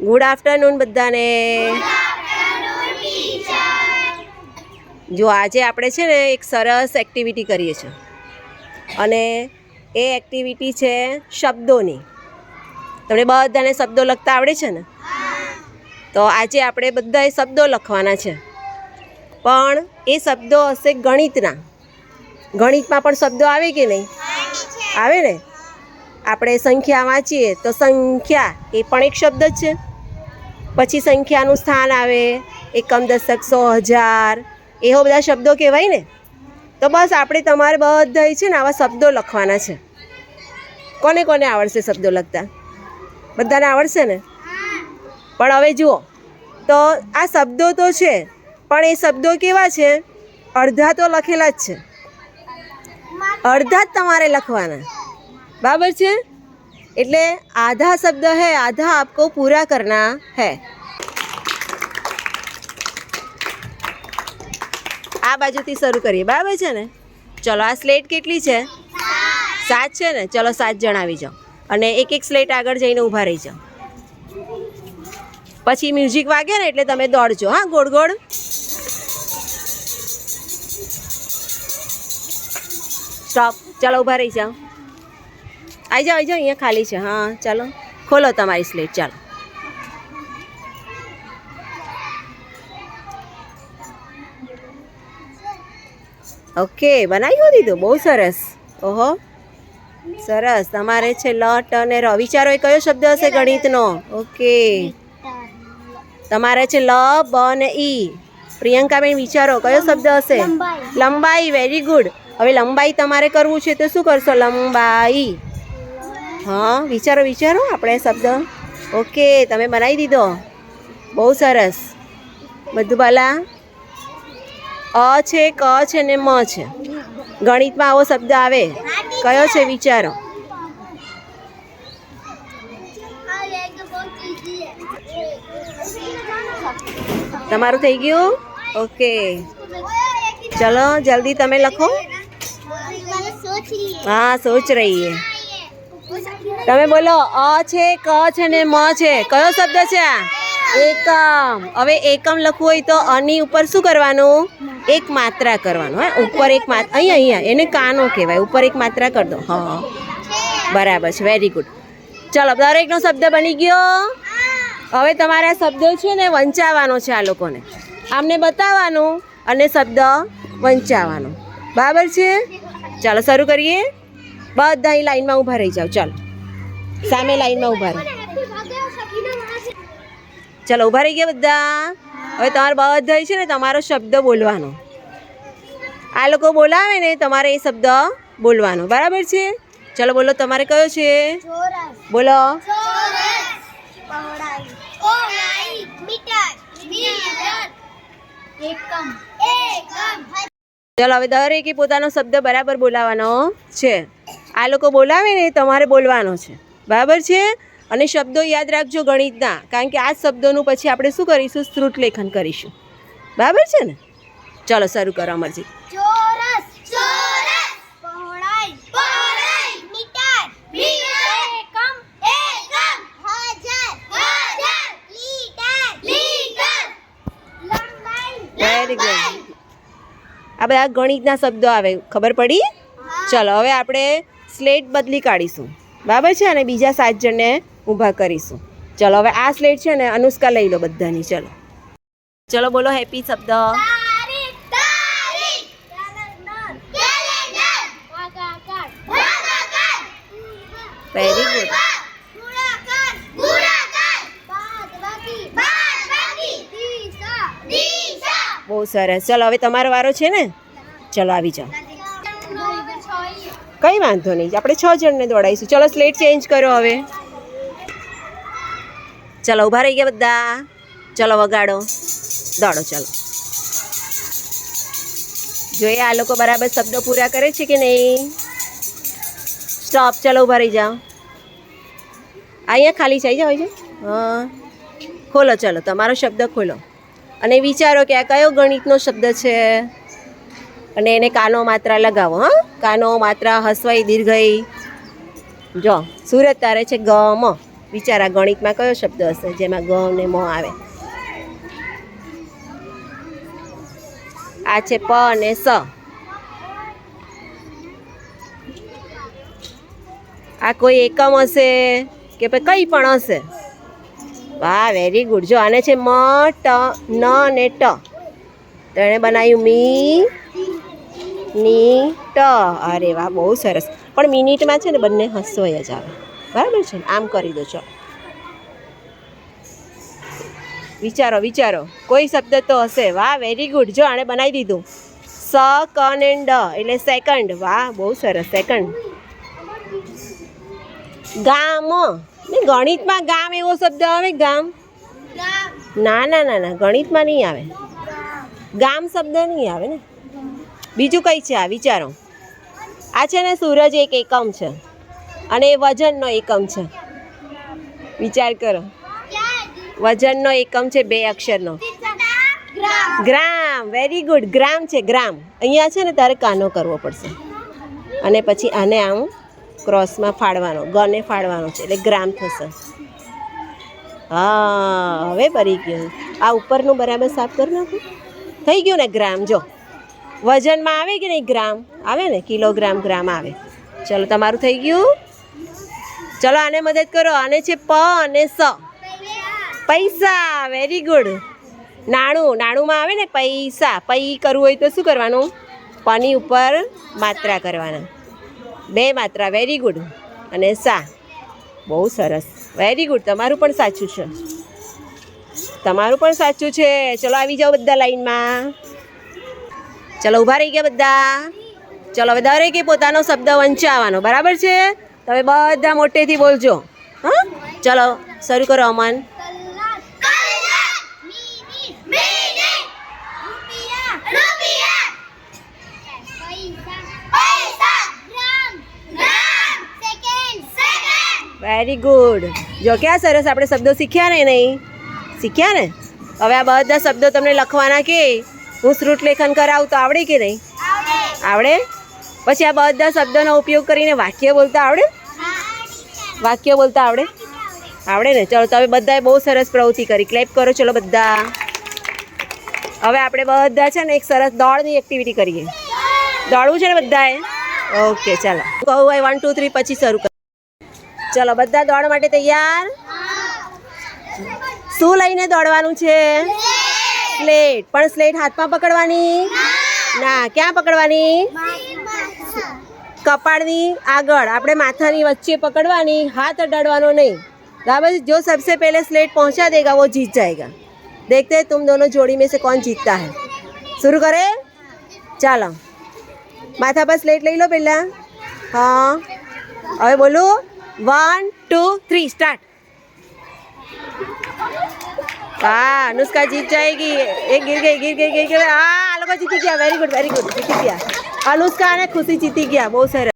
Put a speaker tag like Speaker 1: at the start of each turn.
Speaker 1: Good afternoon બધાને. જો આજે આપણે છે ને એક સરસ એક્ટિવિટી કરીએ છીએ. અને એ એક્ટિવિટી છે શબ્દોની. તમને બધાને શબ્દો લખતા આવડે છે ને? તો આજે આપણે બધાએ શબ્દો લખવાના છે. પણ એ શબ્દો હશે ગણિતના. ગણિતમાં પણ શબ્દો આવે કે નહીં? આવે ને? આપણે સંખ્યા વાંચીએ તો સંખ્યા એ પણ એક શબ્દ જ છે. પછી સંખ્યાનું સ્થાન આવે, એકમ દશક સો હજાર એવો બધા શબ્દો કહેવાય ને? તો બસ આપણે તમારે બધા છે ને આવા શબ્દો લખવાના છે. કોને કોને આવડશે શબ્દો લખતા? બધાને આવડશે ને? પણ હવે જુઓ, તો આ શબ્દો તો છે, પણ એ શબ્દો કેવા છે? અડધા તો લખેલા જ છે. અડધા જ તમારે લખવાના. બરાબર છે? એટલે આધા શબ્દ હે, આધા આપકો પૂરા કરના હૈ. આ બાજુથી શરૂ કરીએ, બરાબર છે ને? ચલો, આ સ્લેટ કેટલી છે? સાત છે ને? ચલો, સાત જણાવી જાઓ. અને એક એક સ્લેટ આગળ જઈને ઊભા રહી જાઓ. પછી મ્યુઝિક વાગે ને એટલે તમે દોડજો, હા, ગોળ ગોળ. સ્ટોપ. ચલો, ઊભા રહી જાઓ. આવી જાઓ આવી જાઓ અહીંયા ખાલી છે. હા ચાલો. ખોલો તમારી સ્લેટ ચાલો. ઓકે બનાવી દીધું? બહુ સરસ. ઓહો. સરસ. તમારે છે લટ અને ર વિચારો એ કયો શબ્દ હશે ગણિતનો? ઓકે તમારે છે લ બ અને ઈ. પ્રિયંકાબેન વિચારો કયો શબ્દ હશે? લંબાઈ. વેરી ગુડ હવે લંબાઈ તમારે કરવું છે તો શું કરશો? લંબાઈ. હા વિચારો વિચારો આપણે શબ્દ. ઓકે તમે બનાવી દીધો. બહુ સરસ. બધું બાલા. અ છે ક છે ને મ છે. ગણિતમાં આવો શબ્દ આવે. કયો છે વિચારો. તમારું થઈ ગયું? ઓકે. ચલો જલ્દી તમે લખો. હા સોચ રહીએ. તમે બોલો, અ છે, ક છે ને મ છે? કયો શબ્દ છે? આ એકમ. હવે એકમ લખવું હોય તો અની ઉપર શું કરવાનું? એક માત્રા કરવાનું, હા? ઉપર એક માત્રા, અહીંયા અહીંયા, એને કાનો કહેવાય. ઉપર એક માત્રા કરી દો. હા. બરાબર છે વેરી ગુડ ચલો, દરેકનો શબ્દ બની ગયો. હવે તમારા શબ્દો છે ને વંચાવવાનો છે આ લોકોને. આમને બતાવવાનું અને શબ્દ વંચાવવાનો બરાબર છે? ચાલો, શરૂ કરીએ. બધા લાઈનમાં ઊભા રહી જાઓ. ચાલો. સામે લાઈનમાં ઊભા રહો. ચાલો, ઊભા રહી ગયા બધા? હવે તમારે બધા છે ને તમારો શબ્દ બોલવાનો. આ લોકો બોલાવે ને તમારે એ શબ્દ બોલવાનો. બરાબર છે? ચાલો, બોલો, તમારે કયો છે? બોલો. ચાલો, હવે દરેકે પોતાનો શબ્દ બરાબર બોલાવાનો છે. આ લોકો બોલાવે ને તમારે બોલવાનો છે. બરાબર છે? અને શબ્દો યાદ રાખજો ગણિતના. કારણ કે આ શબ્દોનું પછી આપણે શું કરીશું? શ્રુત લેખન કરીશું. બરાબર છે ને? ચલો શરૂ કરો અમરજી
Speaker 2: ચોરસ ચોરસ. પહોળાઈ પહોળાઈ. Metre metre. એકમ એકમ. હજાર હજાર. લીટર લીટર લંબાઈ
Speaker 1: વેરી ગુડ આ બધા ગણિતના શબ્દો આવે. ખબર પડી? ચલો હવે આપણે સ્લેટ બદલી કાઢીશું. બરાબર છે? અને બીજા સાત જણને ઊભા કરીશું. ચલો, હવે આ સ્લેટ છે ને અનુષ્કા લઈ લો બધાની. ચલો. ચલો, બોલો, હેપી શબ્દ. વેરી ગુડ બહુ સરસ. ચલો, હવે તમારો વારો છે ને? ચલો, આવી જાઓ. કંઈ વાંધો નહીં. આપણે છ જણને દોડાવીશું ચલો સ્લેટ ચેન્જ કરો હવે. ચલો ઊભા રહી ગયા બધા. ચલો, વગાડો. દોડો, ચલો. જોઈએ આ લોકો બરાબર શબ્દો પૂરા કરે છે કે નહીં? સ્ટોપ ચલો ઊભા રહી જાઓ. અહીંયા ખાલી થઈ જાઓ છે હા. ખોલો, ચલો, તમારો શબ્દ ખોલો. અને વિચારો કે આ કયો ગણિતનો શબ્દ છે? અને એને કાનો માત્રા લગાવો, હા? કાનો માત્રા હસવાઈ દીર્ઘઈ. જો, સુરત તારે છે ગમ વિચારા ગણિતમાં કયો શબ્દ હશે, જેમાં ગ ને મ આવે? આ છે પ અને સ. આ કોઈ એકમ હશે કે પછી કંઈ પણ હશે? વાહ વેરી ગુડ જો, આને છે મ, ટ, ન ને ટ. તેણે બનાવ્યું મી ની ટ અરે વાહ બહુ સરસ. પણ મિનિટમાં છે ને બંને હસવાય જ આવે. બરાબર છે ને? આમ કરી દો ચલો. વિચારો વિચારો. કોઈ શબ્દ તો હશે. વાહ વેરી ગુડ જો આણે બનાવી દીધું. સ કન એન્ડ ડ એટલે સેકન્ડ વાહ બહુ સરસ સેકન્ડ ગામ. ને ગણિતમાં ગામ એવો શબ્દ આવે ગામ?
Speaker 2: ગામ.
Speaker 1: ના ના ના ના ગણિતમાં નહીં આવે. ગામ શબ્દ નહીં આવે ને? બીજું કંઈ છે? આ વિચારો. આ છે ને સૂરજ એક એકમ છે અને એ વજનનો એકમ છે. વિચાર કરો. વજનનો એકમ છે બે અક્ષરનો.
Speaker 2: ગ્રામ.
Speaker 1: વેરી ગુડ ગ્રામ છે, ગ્રામ. અહીંયા છે ને તારે કાનો કરવો પડશે. અને પછી આને આમ ક્રોસમાં ફાડવાનો. ગને ફાડવાનો છે. એટલે ગ્રામ થશે. હા, હવે ભરી ગયું. આ ઉપરનું બરાબર સાફ કરી નાખું. થઈ ગયું ને ગ્રામ? જો. વજનમાં આવે કે નહીં ગ્રામ? આવે ને? કિલોગ્રામ ગ્રામ આવે. ચલો, તમારું થઈ ગયું? ચલો, આને મદદ કરો. આને છે પ અને સ. પૈસા વેરી ગુડ નાણું, નાણુંમાં આવે ને પૈસા. પૈ કરવું હોય તો શું કરવાનું? પની ઉપર માત્રા કરવાના. બે માત્રા વેરી ગુડ અને સા. બહુ સરસ. વેરી ગુડ તમારું પણ સાચું છે. તમારું પણ સાચું છે. ચલો, આવી જાઓ બધા લાઈનમાં. ચલો ઊભા રહી ગયા બધા. ચલો હવે દરેકે પોતાનો શબ્દ વંચાવવાનો બરાબર છે? તમે બધા મોટેથી બોલજો. હા? ચલો, શરૂ કરો અમન. વેરી ગુડ જો, ક્યાં સરસ આપણે શબ્દો શીખ્યા ને નહીં? શીખ્યા ને? હવે આ બધા શબ્દો તમને લખવાના કે હું શ્રુત લેખન કરાવું તો આવડે કે નહીં?
Speaker 2: આવડે.
Speaker 1: આવડે પછી આ બધા શબ્દોનો ઉપયોગ કરીને વાક્ય બોલતા આવડે? વાક્ય બોલતા આવડે? આવડે ને. ચલો તમે બધાએ બહુ સરસ પ્રવૃત્તિ કરી. ક્લેપ કરો, ચલો બધા. હવે આપણે બધા છે ને એક સરસ દોડની એક્ટિવિટી કરીએ. દોડવું છે ને બધાએ? ઓકે ચાલો. કહું ભાઈ વન ટુ થ્રી પછી શરૂ કરો. ચલો, બધા દોડ માટે તૈયાર? શું લઈને દોડવાનું છે? સ્લેટ પણ સ્લેટ હાથમાં પકડવાની ના ક્યાં પકડવાની કપાળની આગળ આપણે માથાની વચ્ચે પકડવાની હાથ અડાડવાનો નહીં बराबर जो सबसे पहले स्लेट पहुंचा देगा वो जीत जाएगा देखते हैं तुम दोनों जोड़ी में से कौन जीतता है शुरू करें ચાલો માથા પર સ્લેટ લઈ લો પહેલાં હા હવે બોલું વન ટુ થ્રી સ્ટાર્ટ હા, અનુષ્કા જીત જાયગી. એ ગીર ગઈ ગીર ગઈ ગઈ ગઈ. હા, આ લોકો જીતી ગયા. વેરી ગુડ વેરી ગુડ જીતી ગયા. અનુષ્કા અને ખુશી જીતી ગયા. બહુ સરસ.